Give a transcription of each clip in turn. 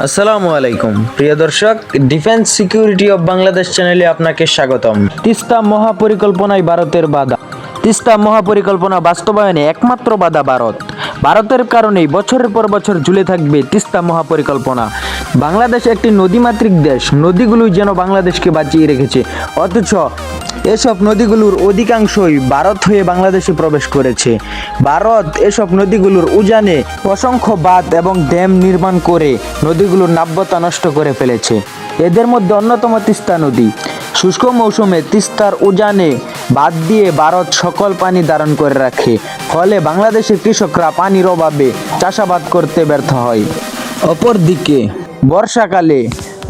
আসসালামু আলাইকুম। প্রিয় দর্শক ডিফেন্স সিকিউরিটি অফ বাংলাদেশ চ্যানেলে আপনাকে স্বাগতম। তিস্তা মহাপরিকল্পনায় ভারতের বাধা। তিস্তা মহাপরিকল্পনা বাস্তবায়নে একমাত্র বাধা ভারত। ভারতের কারণেই বছরের পর বছর ঝুলে থাকবে তিস্তা মহাপরিকল্পনা। বাংলাদেশ একটি নদীমাতৃক দেশ। নদীগুলোই যেন বাংলাদেশকে বাঁচিয়ে রেখেছে। অথচ এসব নদীগুলোর অধিকাংশই ভারত হয়ে বাংলাদেশে প্রবেশ করেছে। ভারত এসব নদীগুলোর উজানে অসংখ্য বাঁধ এবং ড্যাম নির্মাণ করে নদীগুলোর নাব্যতা নষ্ট করে ফেলেছে। এদের মধ্যে অন্যতম তিস্তা নদী। শুষ্ক মৌসুমে তিস্তার উজানে বাদ দিয়ে ভারত সকল পানি ধারণ করে রাখে, ফলে বাংলাদেশের কৃষকরা পানির অভাবে চাষাবাদ করতে ব্যর্থ হয়। অপরদিকে, বর্ষাকালে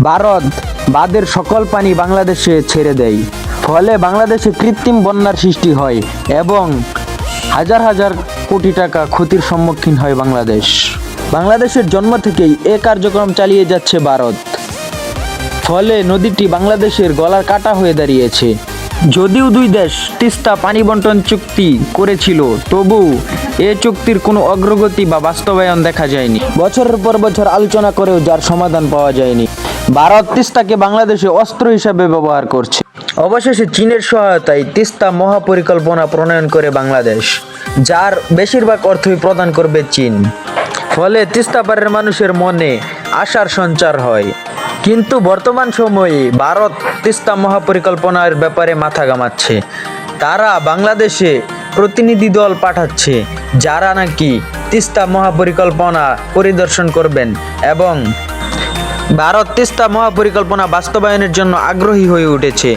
ভারত বাঁধের সকল পানি বাংলাদেশে ছেড়ে দেয়। ফলে বাংলাদেশে কৃত্রিম বন্যার সৃষ্টি হয় এবং হাজার হাজার কোটি টাকা ক্ষতির সম্মুখীন হয় বাংলাদেশ। বাংলাদেশের জন্ম থেকেই এ কার্যক্রম চালিয়ে যাচ্ছে ভারত। ফলে নদীটি বাংলাদেশের গলার কাটা হয়ে দাঁড়িয়েছে। যদিও দুই দেশ তিস্তা পানি বন্টন চুক্তি করেছিল, তবু এ চুক্তির কোনো অগ্রগতি বা বাস্তবায়ন দেখা যায়নি। বছরের পর বছর আলোচনা করেও যার সমাধান পাওয়া যায়নি। ভারত তিস্তাকে বাংলাদেশে অস্ত্র হিসাবে ব্যবহার করছে। অবশেষে চীনের সহায়তায় তিস্তা মহাপরিকল্পনা প্রণয়ন করে বাংলাদেশ, যার বেশিরভাগ অর্থই প্রদান করবে চীন। ফলে তিস্তাপাড়ের মানুষের মনে আশার সঞ্চার হয়। কিন্তু বর্তমান সময়ে ভারত তিস্তা মহাপরিকল্পনার ব্যাপারে মাথা ঘামাচ্ছে। তারা বাংলাদেশে প্রতিনিধি দল পাঠাচ্ছে, যারা নাকি তিস্তা মহাপরিকল্পনা পরিদর্শন করবেন এবং ভারত তিস্তা মহাপরিকল্পনা বাস্তবায়নের জন্য আগ্রহী হয়ে উঠেছে।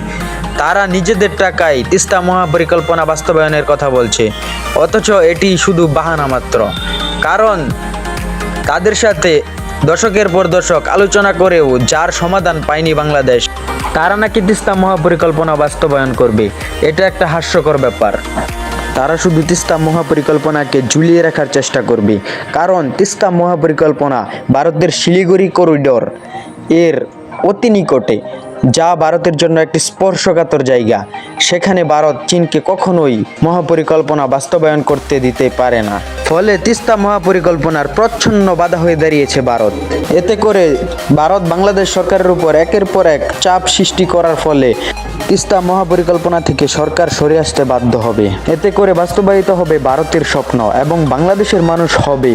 তারা নিজেদের টাকায় তিস্তা মহাপরিকল্পনা বাস্তবায়নের কথা বলছে। অথচ এটি শুধু বাহানা মাত্র। কারণ তাদের সাথে দশকের পর দশক আলোচনা করেও যার সমাধান পায়নি বাংলাদেশ, তারা নাকি তিস্তা মহাপরিকল্পনা বাস্তবায়ন করবে। এটা একটা হাস্যকর ব্যাপার। তারা শুধু তিস্তা মহাপরিকল্পনাকে ঝুলিয়ে রাখার চেষ্টা করবে। কারণ তিস্তা মহাপরিকল্পনা ভারতের শিলিগুড়ি করিডোর এর অতি নিকটে, যা ভারতের জন্য একটি স্পর্শকাতর জায়গা। সেখানে ভারত চীনকে কখনোই মহাপরিকল্পনা বাস্তবায়ন করতে দিতে পারে না। ফলে তিস্তা মহাপরিকল্পনার প্রচ্ছন্ন বাধা হয়ে দাঁড়িয়েছে ভারত। এতে করে ভারত বাংলাদেশ সরকারের উপর একের পর এক চাপ সৃষ্টি করার ফলে তিস্তা মহাপরিকল্পনা থেকে সরকার সরে আসতে বাধ্য হবে। এতে করে বাস্তবায়িত হবে ভারতের স্বপ্ন এবং বাংলাদেশের মানুষ হবে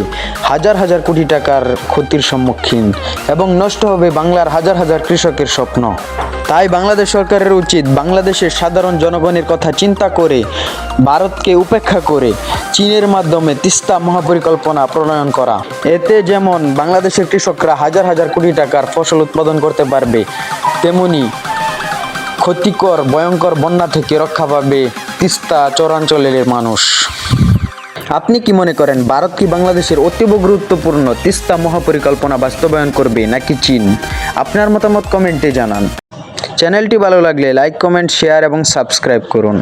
হাজার হাজার কোটি টাকার ক্ষতির সম্মুখীন এবং নষ্ট হবে বাংলার হাজার হাজার কৃষকের স্বপ্ন। তাই বাংলাদেশ সরকারের উচিত বাংলাদেশের সাধারণ জনগণের কথা চিন্তা করে, ভারতকে উপেক্ষা করে চীনের মাধ্যমে তিস্তা মহাপরিকল্পনা প্রণয়ন করা। এতে যেমন বাংলাদেশের কৃষকরা হাজার হাজার কোটি টাকার ফসল উৎপাদন করতে পারবে, তেমনি ক্ষতিকর, ভয়ঙ্কর বন্যা থেকে রক্ষা পাবে তিস্তা চরাঞ্চলের মানুষ। আপনি কি মনে করেন, ভারত কি বাংলাদেশের অতীব গুরুত্বপূর্ণ তিস্তা মহাপরিকল্পনা বাস্তবায়ন করবে নাকি চীন? আপনার মতামত কমেন্টে জানান। চ্যানেলটি ভালো লাগলে লাইক, কমেন্ট, শেয়ার এবং সাবস্ক্রাইব করুন।